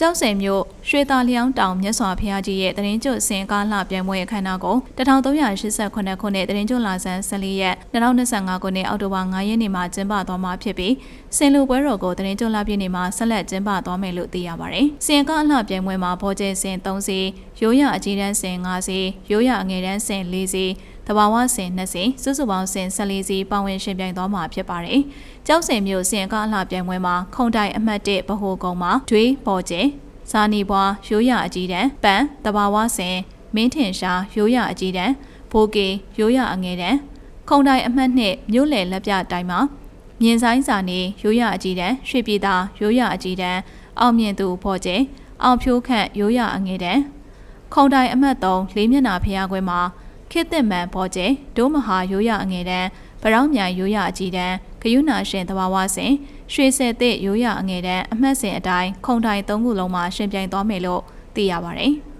ကျောက်စင်မြို့ရွှေသာလျောင်းတောင်မြတ်စွာဘုရားကြီးရဲ့တရင်ကျွတ်စင်ကားလှပြိုင်ပွဲအခမ်းအနားကို1388ခုနှစ်တရင်ကျွတ်လာဆန်း14ရက်2025ခုနှစ်အောက်တိုဘာ9ရက်နေ့မှာကျင်းပသွားမှာဖြစ်ပြီးစင်လူပွဲတော်ကိုတရင်ကျွတ်လပြည့်နေ့မှာဆက်လက်ကျင်းပသွားမယ်လို့သိရပါတယ်။စင်ကားလှပြိုင်ပွဲမှာဘောကျဲစင်3စီရိုးရအကြီးတန်းစင်5စီရိုးရအငယ်တန်းစင်4စီ တဘာဝစင်2စီစုစုပေါင်းစင်14စီပါဝင်ရှင်ပြိုင်သွားမှာဖြစ်ပါတယ်။ကျောက်စင်မြို့စင်ကားလှပြိုင်ပွဲမှာခုံတိုင်အမှတ်1ဗဟိုကုန်းမှာဒွေးပေါ်ကျဲဇာနီဘွားရိုးရအကြီးတန်းပန်တဘာဝစင်မင်းထင်ရှားရိုးရအကြီးတန်းဘိုးကေရိုးရအငယ်တန်းခုံတိုင်အမှတ်2မြို့လယ်လက်ပြတိုင်မှာမြင်းဆိုင်စာနေရိုးရအကြီးတန်းရွှေပြည်သာရိုးရအကြီးတန်းအောင်မြင့်သူဖော်ကျဲအောင်ဖြိုးခန့်ရိုးရအငယ်တန်းခုံတိုင်အမှတ်3လေးမျက်နာဖျားခွဲမှာ ခေတ်သစ်မှန်ပေါ်ကျဲဒိုးမဟာရိုးရအငယ်တန်းဗရောင်းမြိုင်ရိုးရအကြီးတန်းဂယုနာရှင်တဘာဝစင်ရွှေဆယ်သစ်ရိုးရအငယ်တန်းအမှတ်စဉ်အတိုင်းခုံတိုင်၃ခုလုံးမှာရှင်ပြိုင်သွားမယ်လို့သိရပါတယ်